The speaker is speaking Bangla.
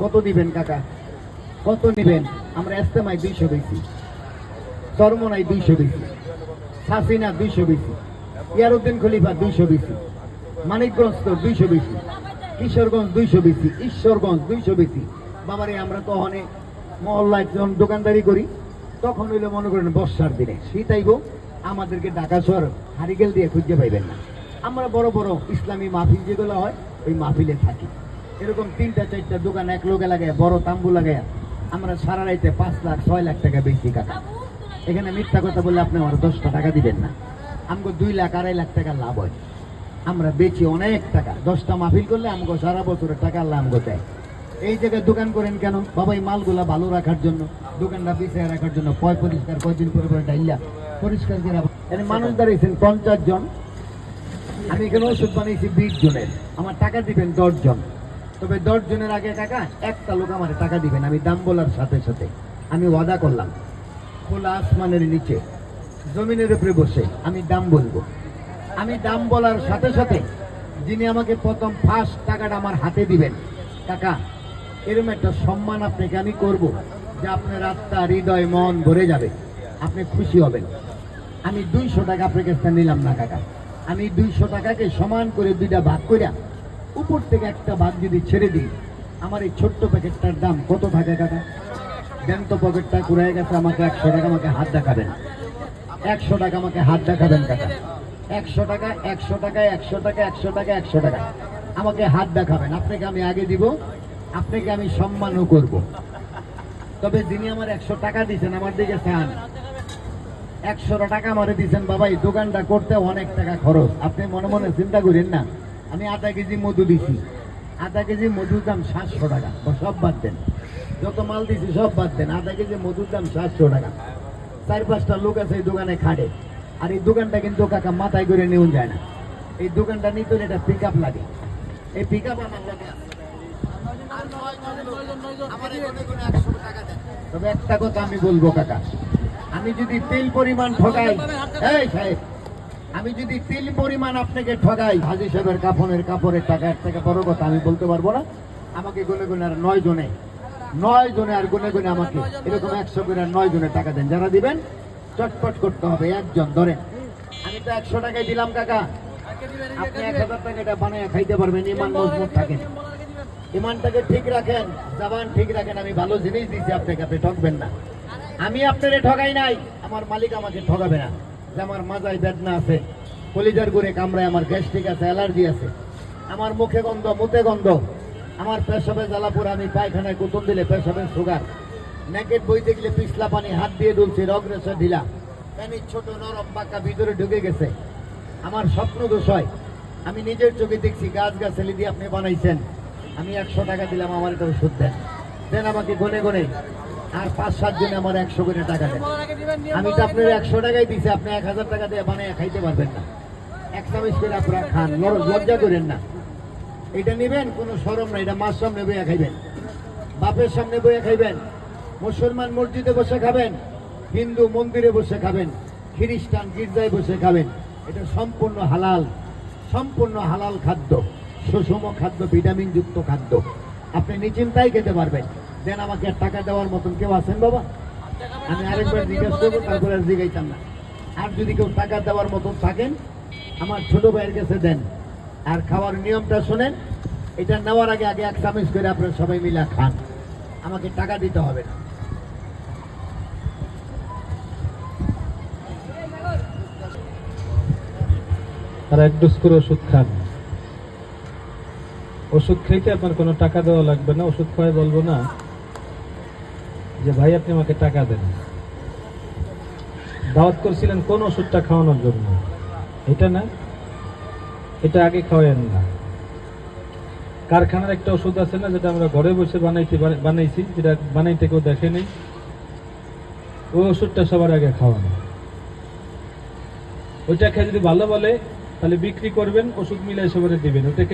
কত দিবেন, কাকা? কত নিবেন? আমরা এস্তেমাই দুইশো বেশি চরমনাই দুইশো বেশি সাসিনা দুইশো বেশি ইয়ারুদ্দিন খলিফা দুইশো বেশি মানিকগঞ্জ তো দুইশো বেশি কিশোরগঞ্জ দুইশো বেশি ঈশ্বরগঞ্জ দুইশো বেশি বাবারে, আমরা তো অনেক মহল্লায় যখন দোকানদারি করি। তখন হইল মনে করেন বর্ষার দিনে। শীত আইব, আমাদেরকে ঢাকা শহর হারিকেল দিয়ে খুঁজে পাইবেন না। আমরা বড় বড় ইসলামী মাহফিল যেগুলো হয়, ওই মাহফিলে থাকি। এরকম তিনটা, চারটা দোকান এক লোকে লাগায় বড় তাম্বু লাগায় আমরা সারা রাইতে পাঁচ লাখ, ছয় লাখ টাকা বেশি কাকা। এখানে মিথ্যা কথা বললে আপনি আমার দশটা টাকা দিবেন না। আমাকে দুই লাখ, আড়াই লাখ টাকা লাভ হয়। আমরা বেচি অনেক টাকা। দশটা মাহফিল করলে আমাকে সারা বছরের টাকা আল্লাহ আমাকে দেয়। এই জায়গায় দোকান করেন কেন? বাবা এই মালগুলা ভালো রাখার জন্য, দোকানটা পিছিয়ে রাখার জন্য পয় পরিষ্কার, কয়দিন পরে পরে ডাইলা পরিষ্কার করে এখানে মানুষ দাঁড়িয়েছেন পঞ্চাশ জন। আমি এখানে ওষুধ বানিয়েছি বিশ জনের। আমার টাকা দিবেন দশ জন। তবে দশ জনের আগে টাকা একটা লোক আমার টাকা দিবেন, আমি দাম বলার সাথে সাথে। আমি ওয়াদা করলাম, খোলা আসমানের নিচে, জমিনের উপরে বসে আমি দাম বলব। আমি দাম বলার সাথে সাথে যিনি আমাকে প্রথম ফার্স্ট টাকাটা আমার হাতে দিবেন টাকা এরকম একটা সম্মান আপনাকে আমি করব যে আপনার আত্মা হৃদয় মন ভরে যাবে। আপনি খুশি হবেন। আমি দুইশো টাকা আপনার কাছে নিলাম না, কাকা। আমি দুইশো টাকাকে সমান করে দুইটা ভাগ করিয়া উপর থেকে একটা ভাগ যদি ছেড়ে দিই, আমার এই ছোট্ট প্যাকেটটার দাম কত থাকে কাকা? দেন তো পকেটটা ঘুরে গেছে, আমাকে একশো টাকা, আমাকে হাত দেখাবেন। একশো টাকা, আমাকে হাত দেখাবেন কাকা। একশো টাকা একশো টাকা একশো টাকা একশো টাকা একশো টাকা। আমাকে হাত দেখাবেন, আপনাকে আমি আগে দিব, আপনাকে আমি সম্মানও করব। তবে যিনি আমার একশো টাকা দিয়েছেন আমার দিকে চান। একশো টাকা আমারে দিয়েছেন বাবা এই দোকানটা করতে অনেক টাকা খরচ। আপনি মনে মনে চিন্তা করেন না আমি আধা কেজি মধু দিছি। আধা কেজি মধুর দাম সাতশো টাকা। সব বাদ দেন। যত মাল দিছি সব বাদ দেন। আধা কেজি মধুর দাম সাতশো টাকা। চার পাঁচটা লোক আছে এই দোকানে খাটে। আর এই দোকানটা কিন্তু কাকা মাথায় করে নিউন যায় না। এই দোকানটা নিতে হলে একটা পিক আপ লাগে। এই পিক আপ আমার লাগে আছে। আর নয়জন লোক, আমার এখানে কোনো 100 টাকা দেন। তবে একটা কথা আমি বলব কাকা। আমি যদি তেল পরিমাণ ঠকাই এই সাহেব আমি যদি তেল পরিমাণ আপনাকে ঠগাই হাজি সাহেবের কাফনের কাপড়ের টাকা এক টাকা বড় কথা আমি বলতে পারব না। আমাকে গুনে গুনে আর নয় জনে নয় জনে আর গুনে গুনে আমাকে এরকম একশো করে আর নয় জনে টাকা দেন। যারা দিবেন চটপট করতে হবে একজন ধরেন। আমি তো একশো টাকায় দিলাম কাকা। আপনি এক হাজার টাকা এটা বানায় খাইতে পারবেন ইমান মজবুত থাকেন। ইমানটাকে ঠিক রাখেন জাবান ঠিক রাখেন আমি ভালো জিনিস দিচ্ছি আপনাকে আপনি ঠকবেন না। আমি আপনারে ঠগাই নাই আমার মালিক আমাকে ঠকাবে না। যে আমার মাজায় বেদনা আছে, কলিজার গুড়ে কামড়ায় আমার গ্যাস্ট্রিক আছে, অ্যালার্জি আছে। আমার মুখে গন্ধ, মুতে গন্ধ। আমার পেশাবে জ্বালাপুর, আমি পায়খানায় কুতুন দিলে পেশাবের সুগার। নেকেট বই দেখলে পিছলা পানি, হাত দিয়ে দুলছি রগ্রেসে ঢিলা। প্যানি ছোট, নরম, পাকা, ভিতরে ঢুকে গেছে। আমার স্বপ্ন দোষ হয়। আমি নিজের চোখে দেখছি গাছ গাছালি দিয়ে আপনি বানাইছেন। আমি একশো টাকা দিলাম, আমার এটা ওষুধ দেন। দেন আমাকে গনে গনে। আর পাঁচ, সাত জনে আমার একশো করে টাকা দেন আমি তো আপনার একশো টাকাই দিছি, আপনি এক হাজার টাকা দিয়ে বানিয়ে খাইতে পারবেন না। এক চামচ করে আপনারা খান লজ্জা করেন না। এটা নেবেন, কোনো সরম না এটা মার সামনে বইয়া খাইবেন। বাপের সামনে বইয়া খাইবেন। মুসলমান মসজিদে বসে খাবেন, হিন্দু মন্দিরে বসে খাবেন, খ্রিস্টান গির্জায় বসে খাবেন। এটা সম্পূর্ণ হালাল সম্পূর্ণ হালাল খাদ্য, সুষম খাদ্য ভিটামিন যুক্ত খাদ্য। আপনি নিশ্চিন্তাই খেতে পারবেন। দেন আমাকে টাকা দেওয়ার মতন কেউ আছেন বাবা? আমি আরেকবার জিজ্ঞেস করব তারপরে আর জিজ্ঞাইতাম না। আর যদি কেউ টাকা দেওয়ার মতন থাকেন আমার ছোট ভাইয়ের কাছে দেন। আর খাওয়ার নিয়মটা শোনেন এটা নেওয়ার আগে আগে এক চামচ করে আপনারা সবাই মিলে খান। আমাকে টাকা দিতে হবে না। আর এক ডোজ করে ওষুধ খান। ওষুধ খাইতে আপনার কোনো টাকা দেওয়া লাগবে না ওষুধ খাওয়াই বলব না। যে ভাই, আপনি আমাকে টাকা দেন। দাওয়াত করছিলেন কোন ওষুধটা খাওয়ানোর জন্য। এটা না, এটা আগে খাওয়াইন না। কারখানার একটা ওষুধ আছে না, যেটা আমরা ঘরে বসে বানাইছি বানাইছি, যেটা বানাইতে কেউ দেখে নেই। ওই ওষুধটা সবার আগে খাওয়ানো। ওইটা খেয়ে যদি ভালো বলে, তাহলে বিক্রি করবেন, ওষুধ মিলাই সবারে দিবেন। ওটাকে